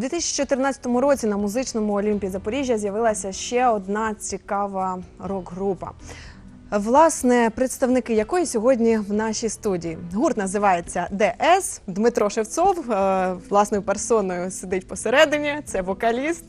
У 2014 році на музичному Олімпі Запоріжжя з'явилася ще одна цікава рок-група. Власне, представники якої сьогодні в нашій студії. Гурт називається ДС. Дмитро Шевцов е, власною персоною сидить посередині. Це вокаліст,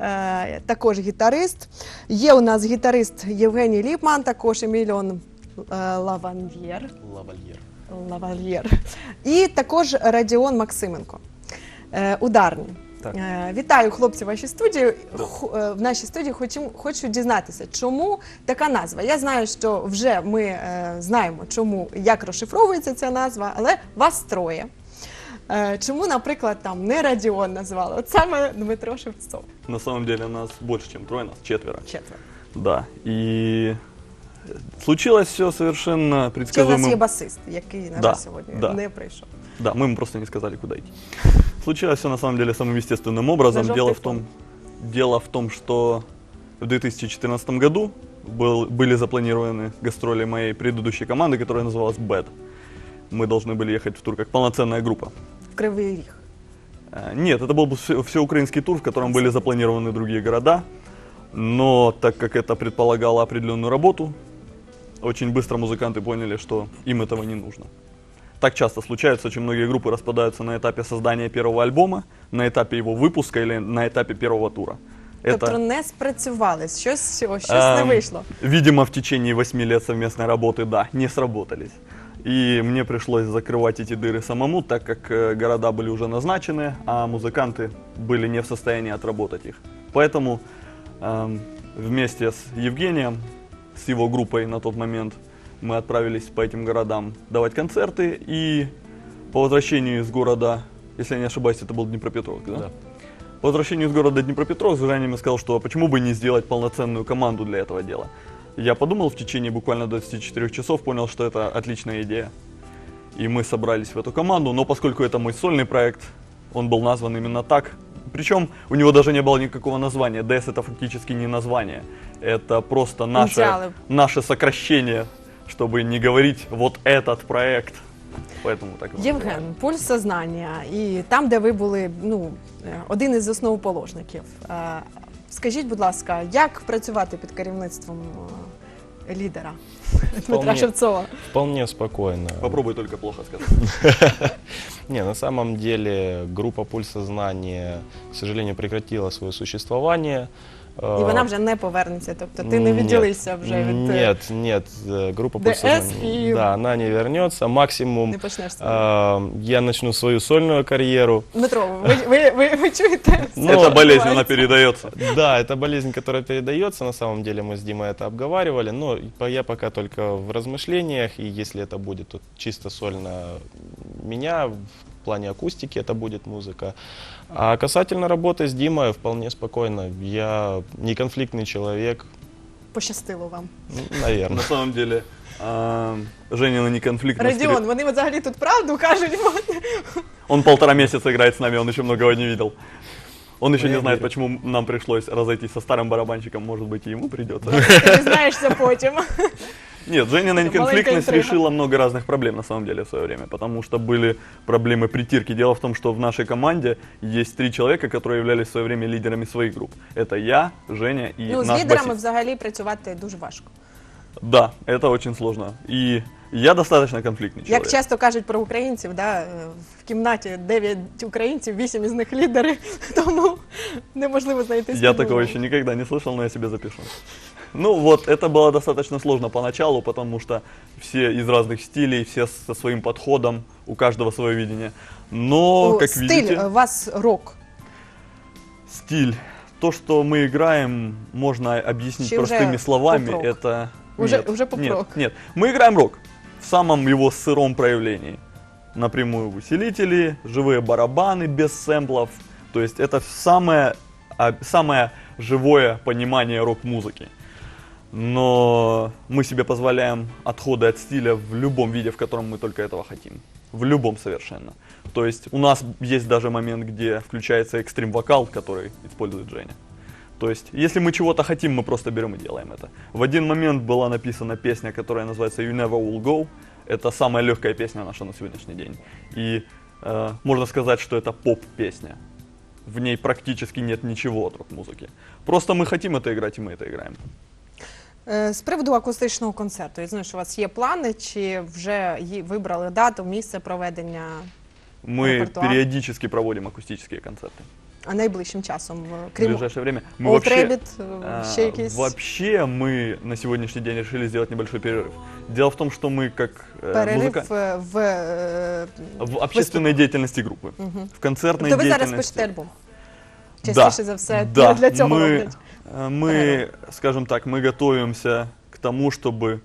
е, також гітарист. Є у нас гітарист Євгеній Ліпман, також Еміліон е, Лаваньєр. Лавальєр. Лавальєр. І також Радіон Максименко. Ударні. Так. Е, вітаю, хлопці, в вашій студії. Ху- е, В нашій студії хочу, хочу дізнатися, чому така назва. Я знаю, що вже ми е, знаємо, чому як розшифровується ця назва, але вас троє. Е, чому, наприклад, там не Радіон назвали? От саме Дмитро Шевцов. На самом деле нас больше, чем трое, нас четверо. Четверо. Да. И случилось все совершенно Чи у нас є басист, який, на Да, сьогодні да. не прийшов? Да, мы ему просто не сказали, куда идти. Случилось все на самом деле самым естественным образом. Дело в том, дело в том, что в 2014 году был, были запланированы гастроли моей предыдущей команды, которая называлась Bad. Мы должны были ехать в тур как полноценная группа. В Кривий Ріг. Э, Нет, это был бы все- всеукраинский тур, в котором были запланированы другие города. Но так как это предполагало определенную работу, очень быстро музыканты поняли, что им этого не нужно. Так часто случается, очень многие группы распадаются на этапе создания первого альбома, на этапе его выпуска или на этапе первого тура. Тобто не спрацювали, щось, щось не Эм, вийшло. Видимо, в течение восьми лет совместной работы, да, не сработались. И мне пришлось закрывать эти дыры самому, так как э, города были уже назначены, а музыканты были не в состоянии отработать их. Поэтому эм, вместе с Евгением, с его группой на тот момент, мы отправились по этим городам давать концерты. И по возвращению из города, если я не ошибаюсь, это был Днепропетровск, да? Да. По возвращению из города Днепропетровск Женя мне сказал, что почему бы не сделать полноценную команду для этого дела. Я подумал в течение буквально 24 часов, понял, что это отличная идея. И мы собрались в эту команду, но поскольку это мой сольный проект, он был назван именно так. Причем у него даже не было никакого названия. DS это фактически не название. Это просто наше, наше сокращение, чтобы не говорить вот этот проект. Поэтому так его называют. Євген, пульс сознання. І там, де ви були ну, е, один із основоположників. Е, Скажіть, будь ласка, як працювати під керівництвом е, лідера Дмитра Вполне. Шевцова? Вполне спокойно. Попробуй только плохо сказать. Не, на самом деле группа «Пульс сознания», к сожалению, прекратила свое существование. І вона вже не повернеться. Тобто ти не відділився вже від е, Нет, нет, э, группа «Пульс DS сознания». и- Да, она не вернется. Максимум не почнеш свою. э, я начну свою сольную карьеру. Дмитро, ви, ви, ви, ви чуєте? Ну, это болезнь, відбувається? она передается. Да, это болезнь, которая передается. На самом деле мы с Димой это обговаривали, но по- я пока только в размышлениях, и если это будет то чисто сольно меня, в плане акустики это будет музыка. А касательно работы с Димой, вполне спокойно. Я не конфликтный человек, Пощастило вам. м, наверное. На самом деле, а, Женина не конфликтность. Радіон, вони взагалі тут правду кажуть. бо- Он полтора месяца играет с нами, он еще многого не видел. Он еще Ну, не я знает, верю. почему нам пришлось разойтись со старым барабанщиком, может быть, и ему придется. Ти дізнаєшся потім. Нет, Женина Это маленькая неконфликтность интрига. решила много разных проблем на самом деле в свое время, потому что были проблемы притирки. Дело в том, что в нашей команде есть три человека, которые являлись в свое время лидерами своих групп. Это я, Женя и Ну, з наш лідерами басист. взагалі працювати дуже важко. Да, это очень сложно. И я достаточно конфликтный человек. Як часто кажуть про українців, да, е, в кімнаті 9 українців, 8 із них лідери, тому неможливо знайти Я спільну такого мову. еще никогда не слышал, но я себе запишу. Ну вот, это было достаточно сложно поначалу, потому что все из разных стилей, все со своим подходом, у каждого свое видение. Но, Ну, как Стиль видите, е, у вас рок. стиль, то, что мы играем, можно объяснить вже простыми словами. поп-рок? Это Уже- нет, уже поп-рок. Нет, нет, мы играем рок в самом его сыром проявлении. Напрямую усилители, живые барабаны без сэмплов. То есть это самое, а, самое живое понимание рок-музыки. Но мы себе позволяем отходы от стиля в любом виде, в котором мы только этого хотим. В любом совершенно. То есть у нас есть даже момент, где включается экстрим-вокал, который использует Женя. То есть, если мы чего-то хотим, мы просто берем и делаем это. В один момент была написана песня, которая называется You Never Will Go. Это самая легкая песня наша на сегодняшний день. И э, можно сказать, что это поп-песня. в ней практически нет ничего от рок-музыки. Просто мы хотим это играть, и мы это играем. Е, З приводу акустичного концерту, я знаю, що у вас є плани, чи вже її вибрали дату, місце проведення Мы Репертуар. периодически проводим акустические концерты. а найближчим часом, е, В крім ближайшее время. Мы Old вообще, Rabbit, а, е, ще якісь. вообще мы на сегодняшний день решили сделать небольшой перерыв. Дело в том, что мы как э, перерив музыка- е, в, е, в общественной деятельности группы, Мгм. в концертной Тобто ви зараз деятельности. пишете альбом? Да, Частіше за все, да, для цього мы, роблять. э, мы, скажем так, мы готовимся к тому, чтобы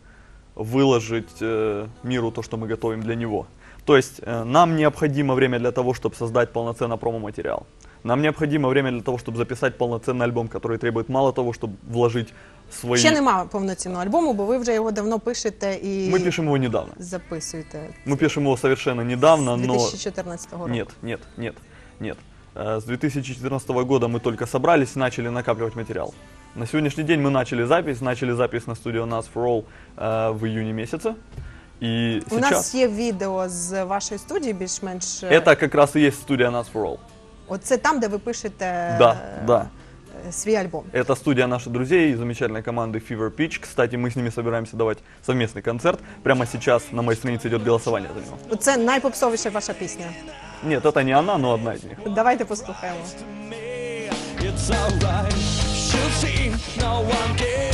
выложить э, миру то, что мы готовим для него. То есть э, нам необходимо время для того, чтобы создать полноценный промо-материал. Нам необходимо время для того, чтобы записать полноценный альбом, который требует мало того, чтобы вложить свои... Ще немає повноцінного альбому, бо ви вже його давно пишете і Мы пишем его недавно. записуєте. Мы пишем его совершенно недавно, з но... 2014 року. Нет, нет, нет, нет. Э, С 2014 года мы только собрались и начали накапливать материал. На сегодняшний день мы начали запись, начали запись на студию Нас for All э, в июне месяце. И У сейчас нас є відео з вашої студії, більш-менш. е, это как раз и есть студия Нас for All. Оце там, де ви пишете Да, е, да. е, свій альбом. Это студия наших друзей, замечательной команды Fever Pitch. Кстати, мы с ними собираемся давать совместный концерт. Прямо сейчас на моей странице идет голосование за него. Це найпопсовіша ваша пісня. Нет, это не она, но одна из них. Давайте послухаємо. It's alright. Should see no one cares.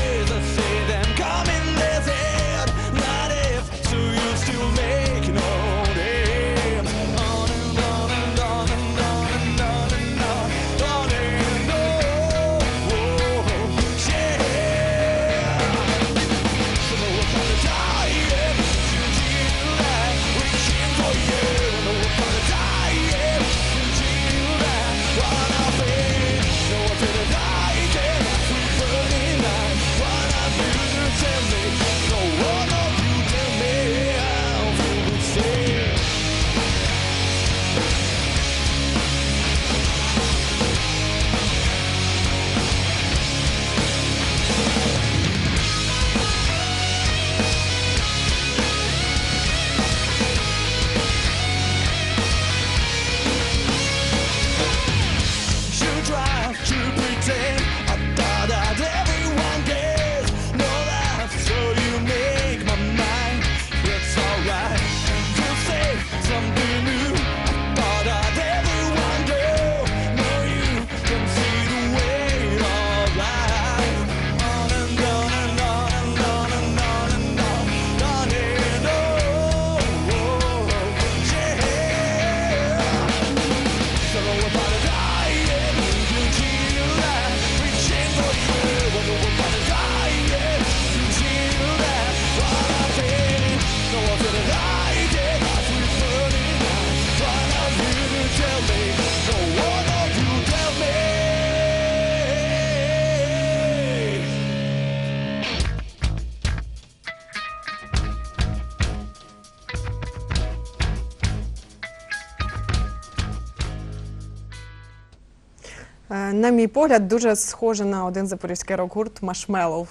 На мій погляд, дуже схоже на один запорізький рок-гурт Маршмеллоу.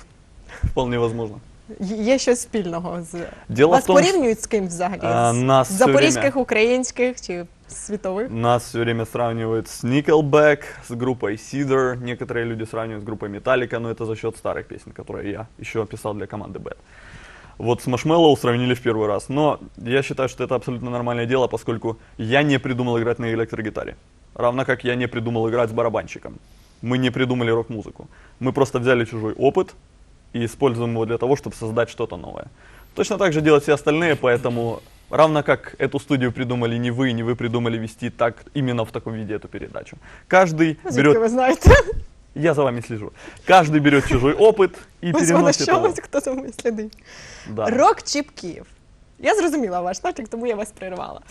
Вполне возможно. Є щось спільного з Дело вас в том, что- порівнюють з ким взагалі? А, З нас все запорізьких, время- українських чи світових? Нас все время сравнивают с Nickelback, с группой Cedar. Некоторые люди сравнивают с группой Metallica, но это за счет старых песен, которые я еще писал для команды Bad. Вот с Marshmallow сравнили в первый раз. Но я считаю, что это абсолютно нормальное дело, поскольку я не придумал играть на электрогитаре. Равно как я не придумал играть с барабанщиком. Мы не придумали рок-музыку. Мы просто взяли чужой опыт и используем его для того, чтобы создать что-то новое. Точно так же делают все остальные, поэтому равно как эту студию придумали не вы, не вы придумали вести так именно в таком виде эту передачу. Каждый Звідки берет, ви знаєте? я за вами слежу, каждый берет чужой опыт и Ось воно переносит що, его. ось хто за мною слідить. Да. Рок Чіп Київ. Я зрозуміла ваш натяк, тому я вас перервала.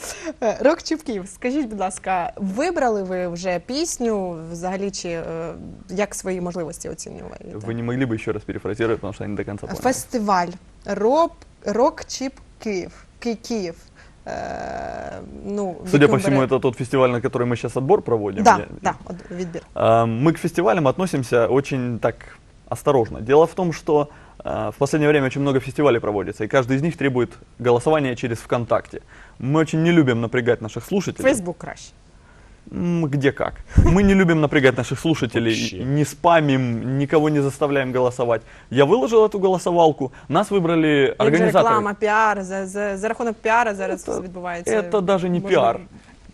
Е, Рок Чіп Київ, скажіть, будь ласка, вибрали ви вже пісню взагалі, чи е, як свої можливості оцінюваєте? Вы не могли бы еще раз перефразировать, потому что я не до конца понял. Фестиваль Рок, Рок Чіп Київ. Ки- Київ. Е, ну, в Судя по якому всему, бере- это тот фестиваль, на который мы сейчас отбор проводим. Да, Я- да, от відбір. А, Мы к фестивалям относимся очень так осторожно. Дело в том, что а, в последнее время очень много фестивалей проводится, и каждый из них требует голосования через ВКонтакте. Мы очень не любим напрягать наших слушателей. Фейсбук краще. М, Где как. Мы не любим напрягать наших слушателей, Вообще. не спамим, никого не заставляем голосовать. Я выложил эту голосовалку, нас выбрали Як же организаторы. реклама, піар, за, за, за рахунок піара зараз Это- відбувається. Это даже не можливо, пиар.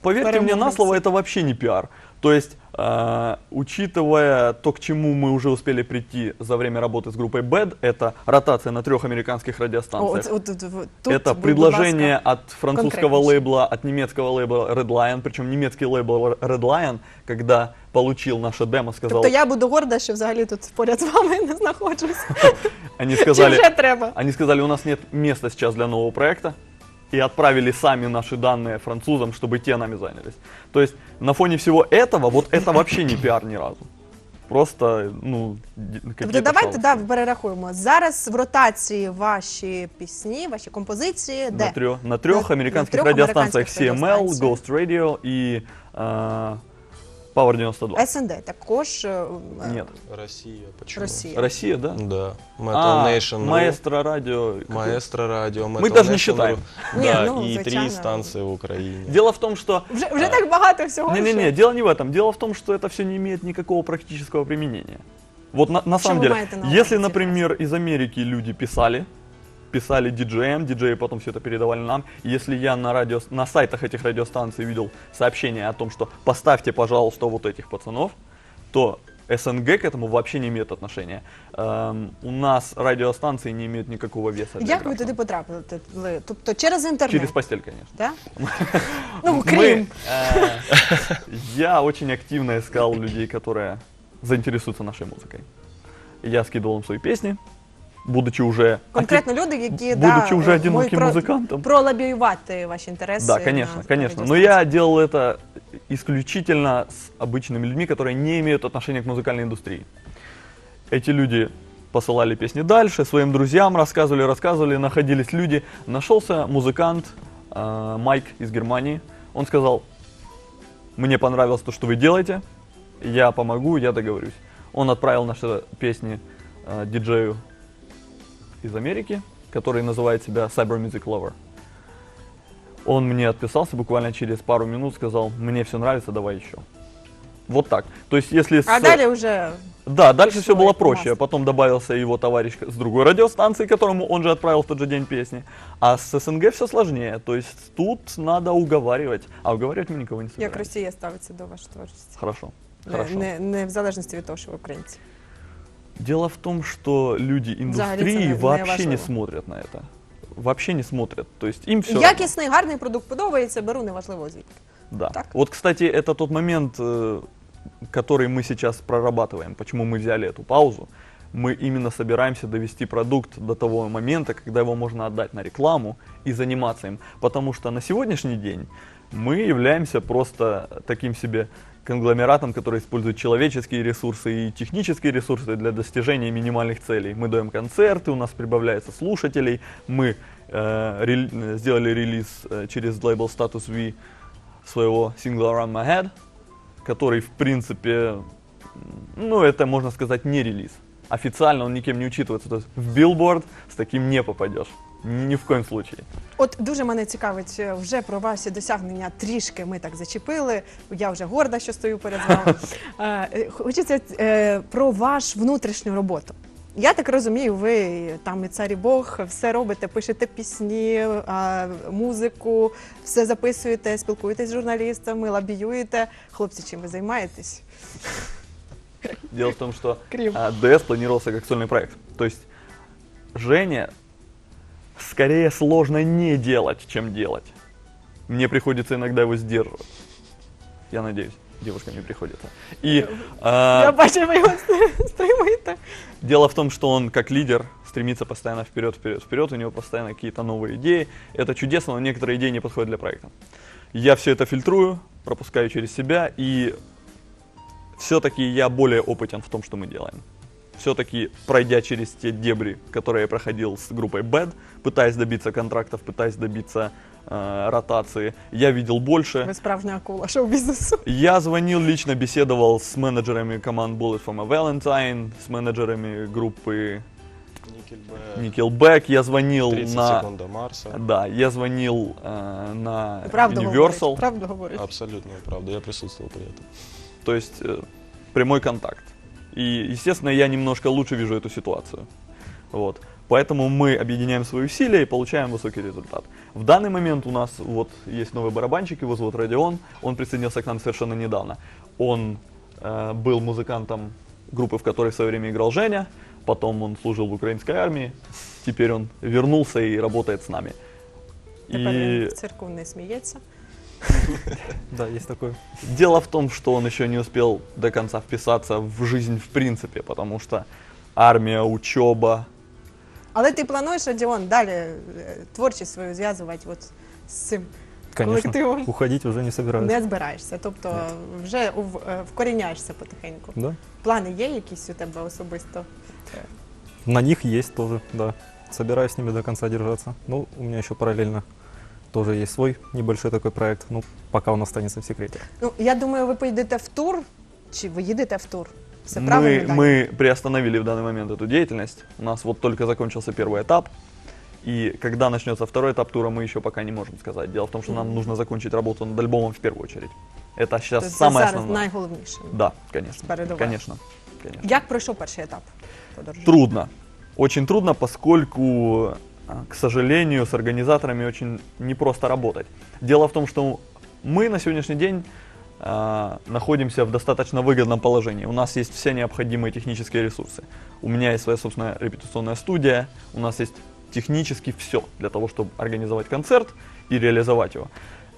Поверьте мне на переможницы. слово, это вообще не пиар. То есть, э, учитывая то, к чему мы уже успели прийти за время работы с группой BAD, это ротация на трех американских О, радиостанциях. от, от, от, от, тут, это предложение от французского лейбла, от немецкого лейбла Redline, причем немецкий лейбл Redline, когда получил наше демо, сказал, Тобто я буду горда, що взагалі тут поряд з вами не знаходжусь. они Чи сказали, вже треба? Они сказали, у нас нет места сейчас для нового проекта И отправили сами наши данные французам, чтобы те нами занялись. То есть на фоне всего этого, вот это вообще не пиар ни разу. Просто, ну, д- Тобто какие-то давайте шалости. да, перерахуємо. Зараз в ротації ваші пісні, ваші композиції, де? на, трех, на трех На- американских на трех радиостанциях американских CML, радиостанциях. Ghost Radio и э, Power 92. СНД також. е, Нет. Россия, почему? Россия. Россия, да? Да. Metal А, Nation. Маэстро радио. Маэстро радио. Мы Metal даже не Nation.ru. считаем. Не, Да, ну, и звичайно. три станции в Украине. Дело в том, что Вже, вже так багато всього. Не-не-не, що- дело не в этом. Дело в том, что это все не имеет никакого практического применения. Вот на, на самом деле, на если, например, из Америки люди писали, писали диджеям, диджеи потом все это передавали нам. Если я на, радио, на сайтах этих радиостанций видел сообщение о том, что поставьте, пожалуйста, вот этих пацанов, то СНГ к этому вообще не имеет отношения. Эм, у нас радиостанции не имеют никакого веса. для Як ви туди потрапили? Тобто через інтернет? Через постель, конечно. Да? Ну, крім. э, я очень активно искал людей, которые заинтересуются нашей музыкой. Я скидывал им свои песни, будучи уже... Конкретно люди, які Будучи да, уже можуть одиноким про- музикантом. пролобіювати ваші інтереси. Да, конечно, на конечно. Но радіостанції. я делал это исключительно с обычными людьми, которые не имеют отношения к музыкальной индустрии. Эти люди посылали песни дальше, своим друзьям рассказывали, рассказывали, находились люди. Нашелся музыкант э, Майк из Германии. Он сказал, мне понравилось то, что вы делаете, я помогу, я договорюсь. Он отправил наши песни э, диджею из Америки, который называет себя Cyber Music Lover. Он мне отписался буквально через пару минут, сказал, мне все нравится, давай еще. Вот так. То есть, если с- А далі вже Да, дальше все Пришло было и проще. классно. Потом добавился его товарищ с другой радиостанции, которому он же отправил в тот же день песни. А с СНГ все сложнее. То есть тут надо уговаривать. А уговаривать мы никого не як собираемся. Росія ставиться до вашої творчості. Хорошо. Не, Хорошо. не, не в залежності від того, що ви українці. Дело в том, что люди Взагалі це индустрии не- не вообще не важливо. смотрят на это. Вообще не смотрят. То есть им все Якісний, гарний продукт подобається, беру неважливо звідки. Да. Так? Вот, кстати, это тот момент, э, который мы сейчас прорабатываем. Почему мы взяли эту паузу? Мы именно собираемся довести продукт до того момента, когда его можно отдать на рекламу и заниматься им. Потому что на сегодняшний день мы являемся просто таким себе конгломератом, который использует человеческие ресурсы и технические ресурсы для достижения минимальных целей. Мы даем концерты, у нас прибавляется слушателей, мы э, рел- сделали релиз э, через лейбл Status V своего сингла Run My Head, который, в принципе, ну, это, можно сказать, не релиз. Официально он никем не учитывается. То есть в Billboard с таким не попадешь. Ни в коем случае. От дуже мене цікавить е, вже про ваші досягнення. Трішки ми так зачепили. Я вже горда, що стою перед вами. Е, е, Хочеться про вашу внутрішню роботу. Я так розумію, ви там і цар і Бог, все робите, пишете пісні, музику, все записуєте, спілкуєтесь з журналістами, лобіюєте. Хлопці, чим ви займаєтесь? Дело в том, что DS планировался как сольный проект. То есть Жене скорее сложно не делать, чем делать. Мне приходится иногда его сдерживать. Я надеюсь, девушкам не приходится. И а. Дело в том, что он как лидер стремится постоянно вперед, вперед, вперед, у него постоянно какие-то новые идеи. Это чудесно, но некоторые идеи не подходят для проекта. Я все это фильтрую, пропускаю через себя, и все-таки я более опытен в том, что мы делаем. Все-таки пройдя через те дебри, которые я проходил с группой Bad, пытаясь добиться контрактов, пытаясь добиться э, ротации, я видел больше. Ви справжня акула шоу-бізнесу. Я звонил лично, беседовал с менеджерами команд Bullet for my Valentine, с менеджерами группы Nickelback, я звонил 30 на... секунд до Марса. Да, я звонил э, на Правду Universal, говорить. Правду говорить. Абсолютно правда, я присутствовал при этом. то есть э, прямой контакт. И, естественно, я немножко лучше вижу эту ситуацию. Вот. Поэтому мы объединяем свои усилия и получаем высокий результат. В данный момент у нас вот есть новый барабанщик, его зовут Родион, он присоединился к нам совершенно недавно. Он э, был музыкантом группы, в которой в свое время играл Женя, потом он служил в украинской армии, теперь он вернулся и работает с нами. Тепер И він в цирку не сміється. Да, есть такое. Дело в том, что он еще не успел до конца вписаться в жизнь в принципе, потому что армия, учеба. Але ти плануєш, Радіон, далі е, творчість свою зв'язувати от з цим Конечно. колективом? Уходить уже не собираюсь. Не збираєшся, тобто вже ув- е, вкоріняєшся потихеньку. Да. Плани є якісь у тебе особисто? На них есть тоже, да. Собираюсь с ними до конца держаться. Ну, у меня еще параллельно тоже есть свой небольшой такой проект. Ну, пока он останется в секрете. Ну, я думаю, ви поїдете в тур, чи ви їдете в тур? Все правильно? Мы, Даня? мы приостановили в данный момент эту деятельность. У нас вот только закончился первый этап. И когда начнется второй этап тура, мы еще пока не можем сказать. Дело в том, что нам нужно закончить работу над альбомом в первую очередь. Это сейчас Тобто це самое зараз основное. найголовніше. Да, конечно. Передовая. Конечно. конечно. Як пройшов перший етап подорожі? Трудно. Очень трудно, поскольку, а, к сожалению, с организаторами очень непросто работать. Дело в том, что мы на сегодняшний день а, находимся в достаточно выгодном положении. У нас есть все необходимые технические ресурсы. У меня есть своя собственная репетиционная студия, у нас есть технически все для того, чтобы организовать концерт и реализовать его.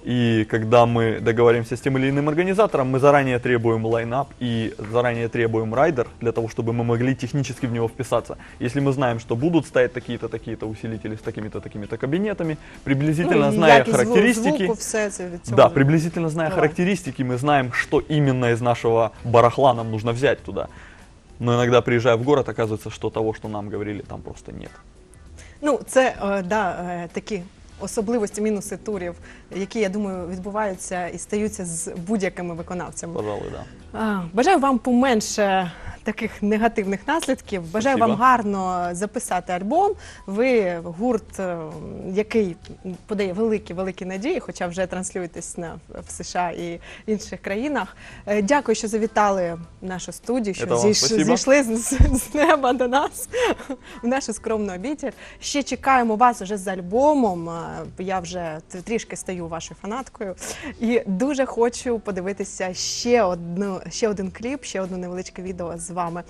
И когда мы договоримся с тем или иным организатором, мы заранее требуем лайнап и заранее требуем райдер для того, чтобы мы могли технически в него вписаться. Если мы знаем, что будут стоять такие-то, такие-то усилители с такими-то, такими-то кабинетами, приблизительно Ну, і зная якість зву- характеристики, Звуку, все це від цього. да, приблизительно зная Давай. характеристики, мы знаем, что именно из нашего барахла нам нужно взять туда. Но иногда, приезжая в город, оказывается, что того, что нам говорили, там просто нет. Ну, це е, да, е, такі особливості, мінуси турів, які, я думаю, відбуваються і стаються з будь-якими виконавцями. Пожалуй, да. А, Бажаю вам поменше Таких негативних наслідків. Бажаю Спасибо. вам гарно записати альбом. Ви гурт, е, який подає великі великі надії, хоча вже транслюєтесь на в США і інших країнах. Е, Дякую, що завітали в нашу студію, що зійш- зійшли з, з- неба до нас в нашу скромну обітель. Ще чекаємо вас уже з альбомом. Е, Я вже трішки стаю вашою фанаткою. І дуже хочу подивитися ще одну, ще один кліп, ще одне невеличке відео з вами.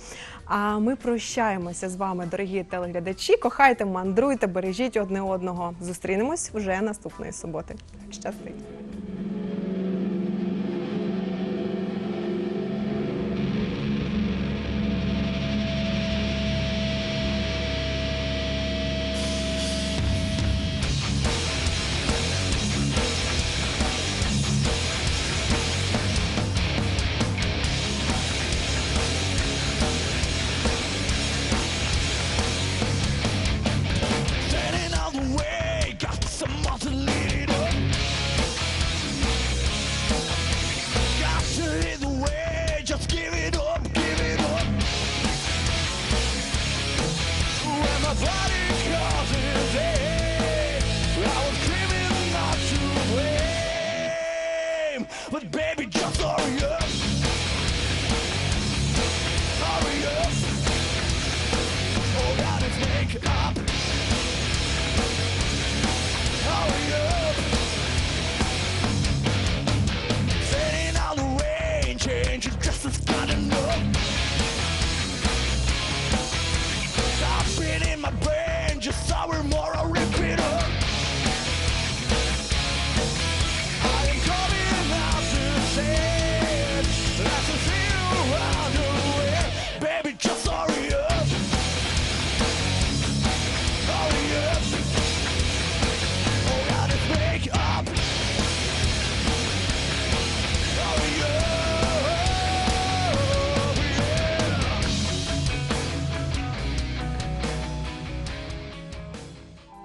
А ми прощаємося з вами, дорогі телеглядачі. Кохайте, мандруйте, бережіть одне одного. Зустрінемось вже наступної суботи. Щасти!